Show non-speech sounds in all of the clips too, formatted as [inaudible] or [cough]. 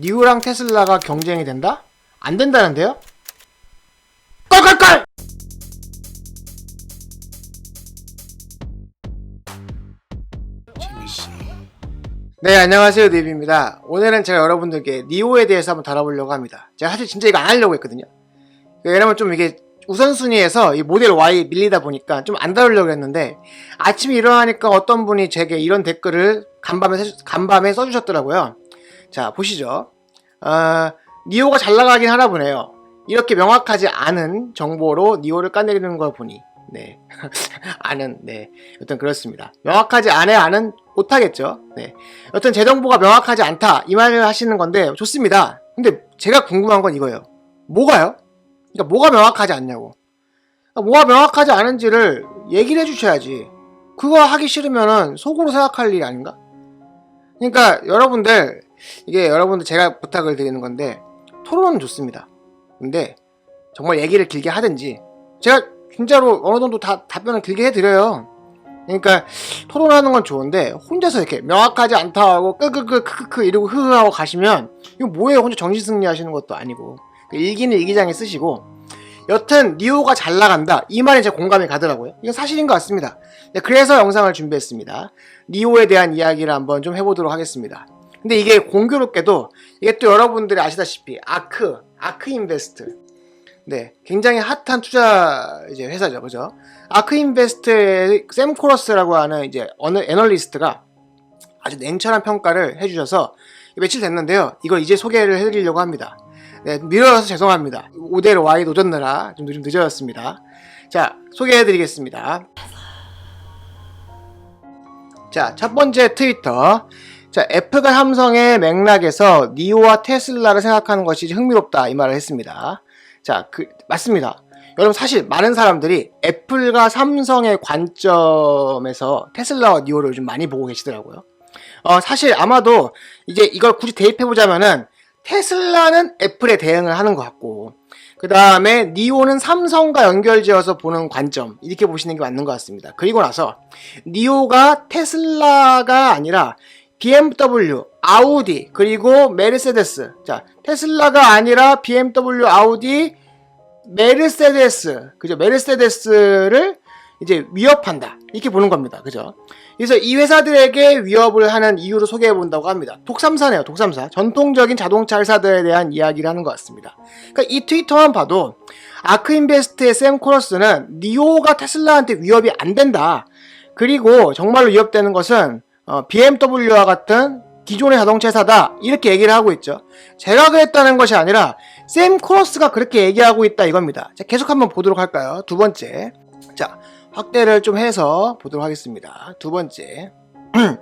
니오랑 테슬라가 경쟁이 된다? 안 된다는데요? 껄껄껄! 네, 안녕하세요. 네비입니다. 오늘은 제가 여러분들께 니오에 대해서 한번 다뤄보려고 합니다. 제가 사실 진짜 이거 안 하려고 했거든요. 왜냐면 좀 이게 우선순위에서 이 모델 Y 밀리다 보니까 좀 안 다루려고 했는데 아침에 일어나니까 어떤 분이 제게 이런 댓글을 간밤에, 세- 간밤에 써주셨더라고요. 자, 보시죠. 어, 니오가 잘 나가긴 하나 보네요. 이렇게 명확하지 않은 정보로 니오를 까내리는 걸 보니, 네. [laughs] 아는, 네. 여튼 그렇습니다. 명확하지 않아야 아는 못하겠죠. 네. 여튼 제 정보가 명확하지 않다. 이 말을 하시는 건데, 좋습니다. 근데 제가 궁금한 건 이거예요. 뭐가요? 그러니까 뭐가 명확하지 않냐고. 그러니까 뭐가 명확하지 않은지를 얘기를 해주셔야지. 그거 하기 싫으면은 속으로 생각할 일 아닌가? 그러니까 여러분들 이게 여러분들 제가 부탁을 드리는 건데 토론은 좋습니다. 근데 정말 얘기를 길게 하든지 제가 진짜로 어느 정도 다 답변을 길게 해드려요. 그러니까 토론하는 건 좋은데 혼자서 이렇게 명확하지 않다 하고 끄끄끄 크크크 이러고 흐흐 하고 가시면 이거 뭐예요? 혼자 정신 승리 하시는 것도 아니고 그 일기는 일기장에 쓰시고 여튼 니오가 잘 나간다 이 말에 제 공감이 가더라고요. 이건 사실인 것 같습니다. 네, 그래서 영상을 준비했습니다. 니오에 대한 이야기를 한번 좀 해보도록 하겠습니다. 근데 이게 공교롭게도 이게 또 여러분들이 아시다시피 아크 아크 인베스트. 네 굉장히 핫한 투자 이제 회사죠. 그죠? 아크 인베스트의 샘 코러스라고 하는 이제 어느 애널리스트가 아주 냉철한 평가를 해주셔서 며칠 됐는데요. 이걸 이제 소개를 해드리려고 합니다. 네 미뤄서 죄송합니다. 5대로 Y 노졌느라 좀, 좀 늦어졌습니다. 자 소개해드리겠습니다. 자, 첫 번째 트위터. 자, 애플과 삼성의 맥락에서 니오와 테슬라를 생각하는 것이 흥미롭다 이 말을 했습니다. 자, 그 맞습니다. 여러분 사실 많은 사람들이 애플과 삼성의 관점에서 테슬라와 니오를 좀 많이 보고 계시더라고요. 어, 사실 아마도 이제 이걸 굳이 대입해 보자면은 테슬라는 애플에 대응을 하는 것 같고 그 다음에 니오는 삼성과 연결지어서 보는 관점 이렇게 보시는 게 맞는 것 같습니다. 그리고 나서 니오가 테슬라가 아니라 BMW, 아우디, 그리고 메르세데스. 자, 테슬라가 아니라 BMW, 아우디, 메르세데스. 그죠? 메르세데스를 이제 위협한다. 이렇게 보는 겁니다. 그죠? 그래서 이 회사들에게 위협을 하는 이유를 소개해 본다고 합니다. 독삼사네요, 독삼사. 전통적인 자동차 회사들에 대한 이야기를 하는 것 같습니다. 그러니까 이 트위터만 봐도 아크인베스트의 샘 코러스는 니오가 테슬라한테 위협이 안 된다. 그리고 정말로 위협되는 것은 어, BMW와 같은 기존의 자동차 회사다 이렇게 얘기를 하고 있죠. 제가 그랬다는 것이 아니라 샘 코러스가 그렇게 얘기하고 있다 이겁니다. 자, 계속 한번 보도록 할까요? 두 번째. 자, 확대를 좀 해서 보도록 하겠습니다. 두 번째. [clears throat]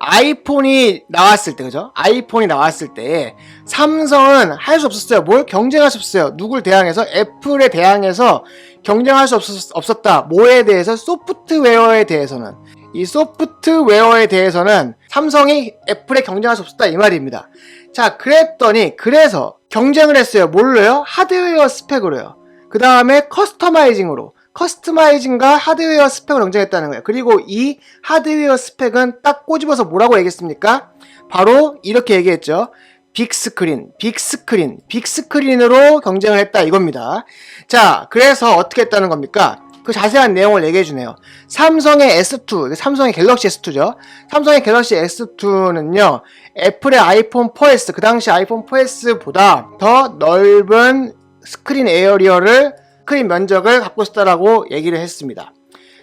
아이폰이 나왔을 때, 그죠? 아이폰이 나왔을 때, 삼성은 할 수 없었어요. 뭘 경쟁할 수 없어요. 누굴 대항해서? 애플에 대항해서 경쟁할 수 없었, 없었다. 뭐에 대해서? 소프트웨어에 대해서는. 이 소프트웨어에 대해서는 삼성이 애플에 경쟁할 수 없었다. 이 말입니다. 자, 그랬더니, 그래서 경쟁을 했어요. 뭘로요? 하드웨어 스펙으로요. 그 다음에 커스터마이징으로. 커스터마이징과 하드웨어 스펙을 경쟁했다는 거예요. 그리고 이 하드웨어 스펙은 딱 꼬집어서 뭐라고 얘기했습니까? 바로 이렇게 얘기했죠. 빅스크린, 빅스크린, 빅스크린으로 경쟁을 했다 이겁니다. 자, 그래서 어떻게 했다는 겁니까? 그 자세한 내용을 얘기해 주네요. 삼성의 S2, 삼성의 갤럭시 S2죠. 삼성의 갤럭시 S2는요, 애플의 아이폰 4S, 그 당시 아이폰 4S보다 더 넓은 스크린 에어리어를 스크린 면적을 갖고 있다라고 얘기를 했습니다.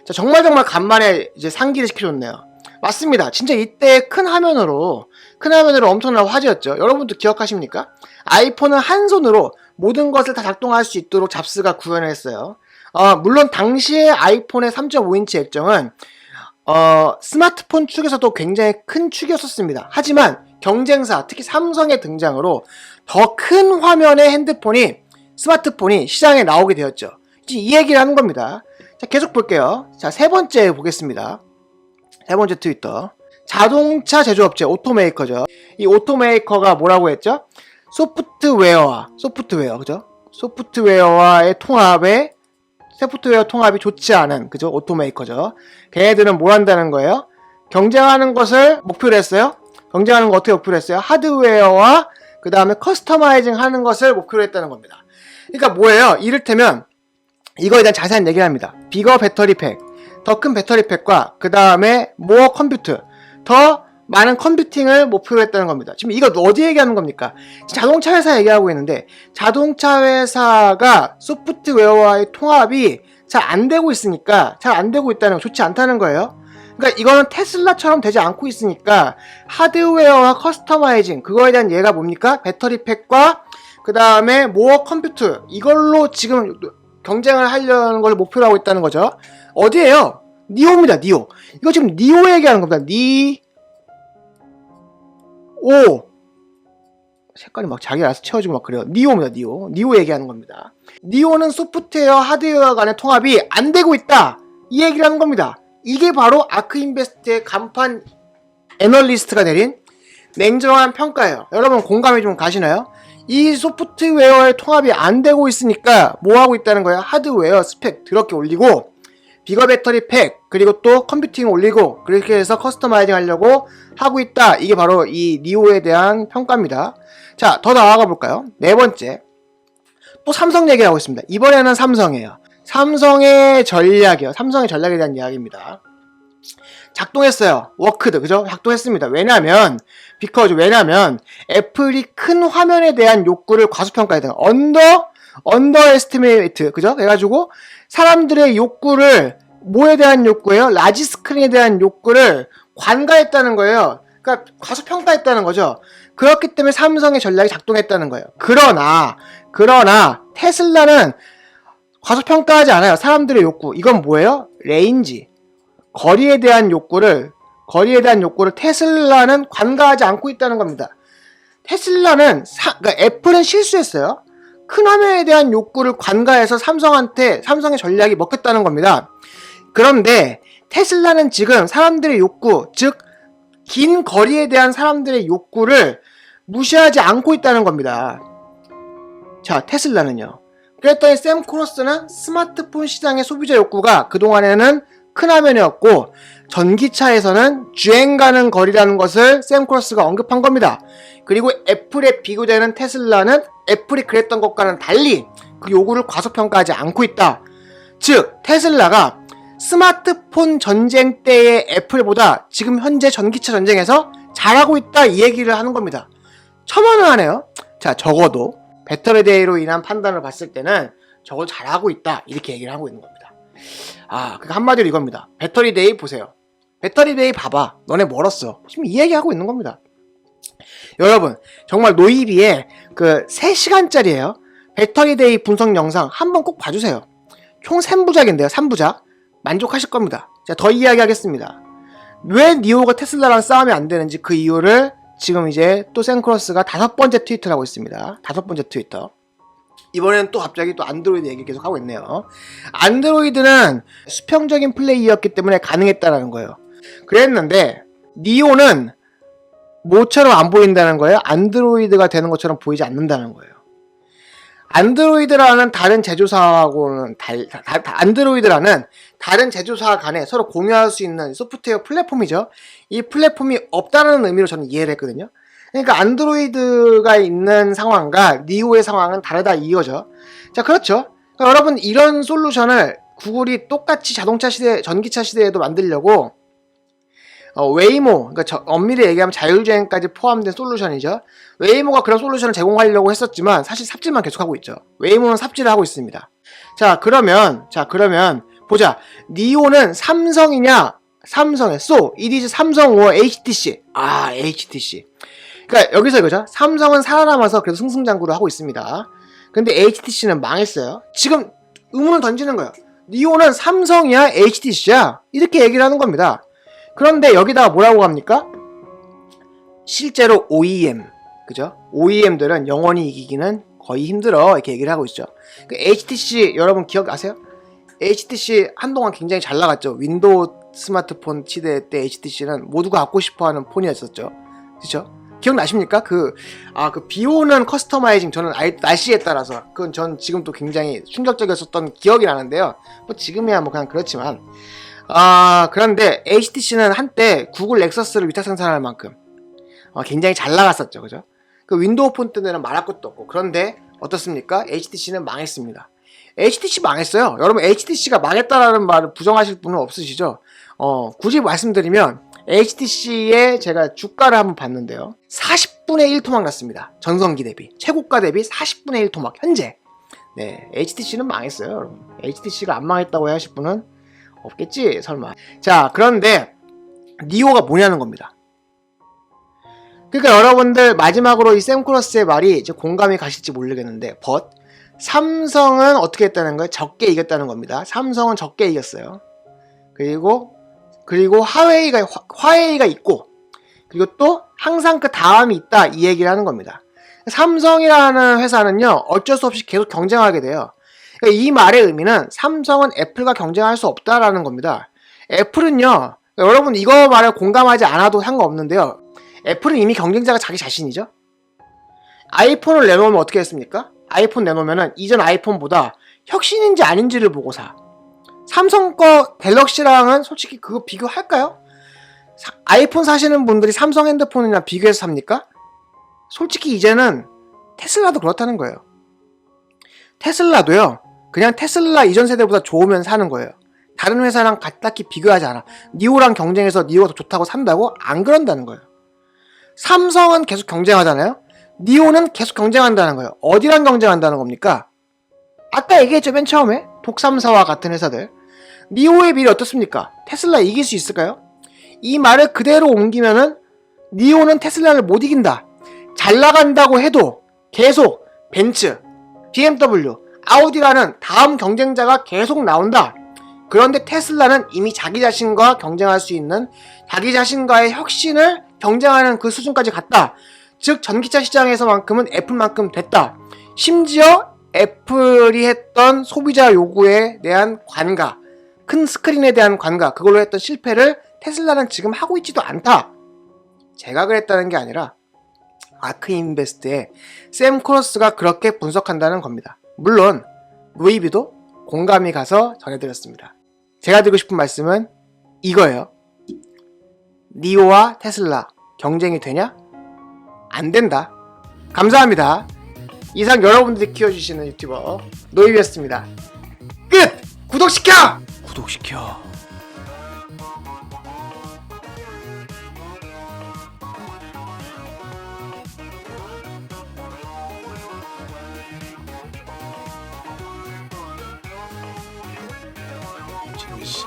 자, 정말 정말 간만에 이제 상기를 시켜줬네요. 맞습니다. 진짜 이때 큰 화면으로 큰 화면으로 엄청난 화제였죠. 여러분도 기억하십니까? 아이폰은 한 손으로 모든 것을 다 작동할 수 있도록 잡스가 구현을 했어요. 어, 물론 당시의 아이폰의 3.5인치 액정은 어, 스마트폰 축에서도 굉장히 큰 축이었었습니다. 하지만 경쟁사, 특히 삼성의 등장으로 더 큰 화면의 핸드폰이 스마트폰이 시장에 나오게 되었죠. 이제 이 얘기를 하는 겁니다. 자, 계속 볼게요. 자, 세 번째 보겠습니다. 세 번째 트위터. 자동차 제조업체, 오토메이커죠. 이 오토메이커가 뭐라고 했죠? 소프트웨어와, 소프트웨어, 그죠? 소프트웨어와의 통합에, 소프트웨어 통합이 좋지 않은, 그죠? 오토메이커죠. 걔네들은 뭘 한다는 거예요? 경쟁하는 것을 목표로 했어요? 경쟁하는 거 어떻게 목표로 했어요? 하드웨어와 그 다음에 커스터마이징 하는 것을 목표로 했다는 겁니다. 그러니까 뭐예요? 이를테면 이거에 대한 자세한 얘기를 합니다. 비거 배터리 팩, 더 큰 배터리 팩과 그 다음에 모어 컴퓨터, 더 많은 컴퓨팅을 목표로 했다는 겁니다. 지금 이거 어디 얘기하는 겁니까? 자동차 회사 얘기하고 있는데 자동차 회사가 소프트웨어와의 통합이 잘 안 되고 있으니까 잘 안 되고 있다는 거 좋지 않다는 거예요. 그러니까 이거는 테슬라처럼 되지 않고 있으니까 하드웨어와 커스터마이징 그거에 대한 예가 뭡니까? 배터리 팩과 그 다음에 모어 컴퓨터 이걸로 지금 경쟁을 하려는 걸 목표로 하고 있다는 거죠. 어디에요? 니오입니다. 니오. 이거 지금 니오 얘기하는 겁니다. 니 오. 색깔이 막 자기 알아서 채워지고 막 그래요. 니오입니다. 니오. 니오 얘기하는 겁니다. 니오는 소프트웨어, 하드웨어 간의 통합이 안 되고 있다. 이 얘기를 하는 겁니다. 이게 바로 아크 인베스트의 간판 애널리스트가 내린 냉정한 평가예요. 여러분 공감이 좀 가시나요? 이 소프트웨어의 통합이 안 되고 있으니까 뭐 하고 있다는 거예요? 하드웨어 스펙 더럽게 올리고 비거 배터리 팩 그리고 또 컴퓨팅 올리고 그렇게 해서 커스터마이징 하려고 하고 있다. 이게 바로 이 니오에 대한 평가입니다. 자, 더 나아가 볼까요? 네 번째. 또 삼성 얘기하고 있습니다. 이번에는 삼성이에요. 삼성의 전략이요. 삼성의 전략에 대한 이야기입니다. 작동했어요. 워크드, 그죠? 작동했습니다. 왜냐면, 비커즈, 왜냐면, 애플이 큰 화면에 대한 욕구를 과소평가했다. 언더, 언더 에스티메이트, 그죠? 해가지고, 사람들의 욕구를, 뭐에 대한 욕구예요? 라지 스크린에 대한 욕구를 관가했다는 거예요. 그러니까 과소평가했다는 거죠. 그렇기 때문에 삼성의 전략이 작동했다는 거예요. 그러나, 그러나, 테슬라는 과소평가하지 않아요. 사람들의 욕구. 이건 뭐예요? 레인지. 거리에 대한 욕구를, 거리에 대한 욕구를 테슬라는 관가하지 않고 있다는 겁니다. 테슬라는, 사, 그러니까 애플은 실수했어요. 큰 화면에 대한 욕구를 관가해서 삼성한테, 삼성의 전략이 먹혔다는 겁니다. 그런데 테슬라는 지금 사람들의 욕구, 즉, 긴 거리에 대한 사람들의 욕구를 무시하지 않고 있다는 겁니다. 자, 테슬라는요. 그랬더니 샘 크로스는 스마트폰 시장의 소비자 욕구가 그동안에는 큰 화면이었고 전기차에서는 주행 가는 거리라는 것을 샘 크로스가 언급한 겁니다. 그리고 애플에 비교되는 테슬라는 애플이 그랬던 것과는 달리 그 요구를 과소평가하지 않고 있다. 즉 테슬라가 스마트폰 전쟁 때의 애플보다 지금 현재 전기차 전쟁에서 잘하고 있다 이 얘기를 하는 겁니다. 첨언을 하네요. 자 적어도 배터리 데이로 인한 판단을 봤을 때는 저거 잘하고 있다 이렇게 얘기를 하고 있는 겁니다. 아, 그 한마디로 이겁니다. 배터리 데이 보세요. 배터리 데이 봐봐. 너네 멀었어. 지금 이 얘기하고 있는 겁니다. 여러분, 정말 노이비의 그 3시간짜리예요. 배터리 데이 분석 영상 한번 꼭 봐주세요. 총 3부작인데요. 3부작. 만족하실 겁니다. 자, 더 이야기하겠습니다. 왜 니오가 테슬라랑 싸우면 안 되는지 그 이유를 지금 이제 또 센크로스가 다섯 번째 트위터를 하고 있습니다. 다섯 번째 트위터. 이번에는 또 갑자기 또 안드로이드 얘기 계속 하고 있네요. 안드로이드는 수평적인 플레이였기 때문에 가능했다라는 거예요. 그랬는데 니오는 모처럼 안 보인다는 거예요. 안드로이드가 되는 것처럼 보이지 않는다는 거예요. 안드로이드라는 다른 제조사하고는 달, 다, 다, 안드로이드라는 다른 제조사 간에 서로 공유할 수 있는 소프트웨어 플랫폼이죠. 이 플랫폼이 없다는 의미로 저는 이해를 했거든요. 그러니까 안드로이드가 있는 상황과 니오의 상황은 다르다 이거죠. 자, 그렇죠. 그러니까 여러분 이런 솔루션을 구글이 똑같이 자동차 시대, 전기차 시대에도 만들려고 어, 웨이모, 그러니까 저, 엄밀히 얘기하면 자율주행까지 포함된 솔루션이죠. 웨이모가 그런 솔루션을 제공하려고 했었지만 사실 삽질만 계속하고 있죠. 웨이모는 삽질을 하고 있습니다. 자, 그러면 자, 그러면 보자. 니오는 삼성이냐? 삼성의 쏘, it is 삼성 or HTC. 아, HTC. 그러니까 여기서 이거죠. 삼성은 살아남아서 그래도 승승장구를 하고 있습니다. 근데 HTC는 망했어요. 지금 의문을 던지는 거예요. 니오는 삼성이야, HTC야? 이렇게 얘기를 하는 겁니다. 그런데 여기다가 뭐라고 합니까? 실제로 OEM, 그죠? OEM들은 영원히 이기기는 거의 힘들어. 이렇게 얘기를 하고 있죠. 그 HTC 여러분 기억아세요? HTC 한동안 굉장히 잘 나갔죠. 윈도우 스마트폰 시대 때 HTC는 모두가 갖고 싶어 하는 폰이었었죠. 그죠? 기억나십니까? 그, 아, 그 비 오는 커스터마이징 저는 아예 날씨에 따라서 그건 전 지금도 굉장히 충격적이었었던 기억이 나는데요. 뭐 지금이야 뭐 그냥 그렇지만. 아, 그런데 HTC는 한때 구글 넥서스를 위탁 생산할 만큼 어, 굉장히 잘 나갔었죠. 그죠? 그 윈도우 폰 때는 말할 것도 없고 그런데 어떻습니까? HTC는 망했습니다. HTC 망했어요. 여러분 HTC가 망했다라는 말을 부정하실 분은 없으시죠? 어, 굳이 말씀드리면 HTC의 제가 주가를 한번 봤는데요. 40분의 1 토막 났습니다. 전성기 대비. 최고가 대비 40분의 1 토막. 현재. 네, HTC는 망했어요, 여러분. HTC가 안 망했다고 하실 분은 없겠지, 설마. 자, 그런데 니오가 뭐냐는 겁니다. 그러니까 여러분들 마지막으로 이 샘크로스의 말이 이제 공감이 가실지 모르겠는데, but 삼성은 어떻게 했다는 거예요? 적게 이겼다는 겁니다. 삼성은 적게 이겼어요. 그리고 그리고 화- 화웨이가 있고 그리고 또 항상 그 다음이 있다 이 얘기를 하는 겁니다. 삼성이라는 회사는요 어쩔 수 없이 계속 경쟁하게 돼요. 그러니까 이 말의 의미는 삼성은 애플과 경쟁할 수 없다라는 겁니다. 애플은요 여러분 이거 말에 공감하지 않아도 상관없는데요. 애플은 이미 경쟁자가 자기 자신이죠. 아이폰을 내놓으면 어떻게 했습니까? 아이폰 내놓으면은 이전 아이폰보다 혁신인지 아닌지를 보고 사. 삼성 거 갤럭시랑은 솔직히 그거 비교할까요? 사- 아이폰 사시는 분들이 삼성 핸드폰이랑 비교해서 삽니까? 솔직히 이제는 테슬라도 그렇다는 거예요. 테슬라도요, 그냥 테슬라 이전 세대보다 좋으면 사는 거예요. 다른 회사랑 가- 딱히 비교하지 않아. 니오랑 경쟁해서 니오가 더 좋다고 산다고? 안 그런다는 거예요. 삼성은 계속 경쟁하잖아요? 니오는 계속 경쟁한다는 거예요. 어디랑 경쟁한다는 겁니까? 아까 얘기했죠, 맨 처음에. 독삼사와 같은 회사들. 니오의 미래 어떻습니까? 테슬라 이길 수 있을까요? 이 말을 그대로 옮기면은 니오는 테슬라를 못 이긴다. 잘 나간다고 해도 계속 벤츠, BMW, 아우디라는 다음 경쟁자가 계속 나온다. 그런데 테슬라는 이미 자기 자신과 경쟁할 수 있는 자기 자신과의 혁신을 경쟁하는 그 수준까지 갔다. 즉 전기차 시장에서만큼은 애플만큼 됐다. 심지어 애플이 했던 소비자 요구에 대한 관가, 큰 스크린에 대한 관가, 그걸로 했던 실패를 테슬라는 지금 하고 있지도 않다. 제가 그랬다는 게 아니라 아크 인베스트의 샘 코러스가 그렇게 분석한다는 겁니다. 물론 루이비도 공감이 가서 전해드렸습니다. 제가 드리고 싶은 말씀은 이거예요. 니오와 테슬라 경쟁이 되냐? 안 된다. 감사합니다. 이상 여러분들이 키워주시는 유튜버 노이비였습니다. 끝! 구독시켜! 구독시켜. 재미씨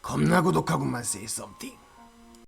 겁나 구독하고만 say something.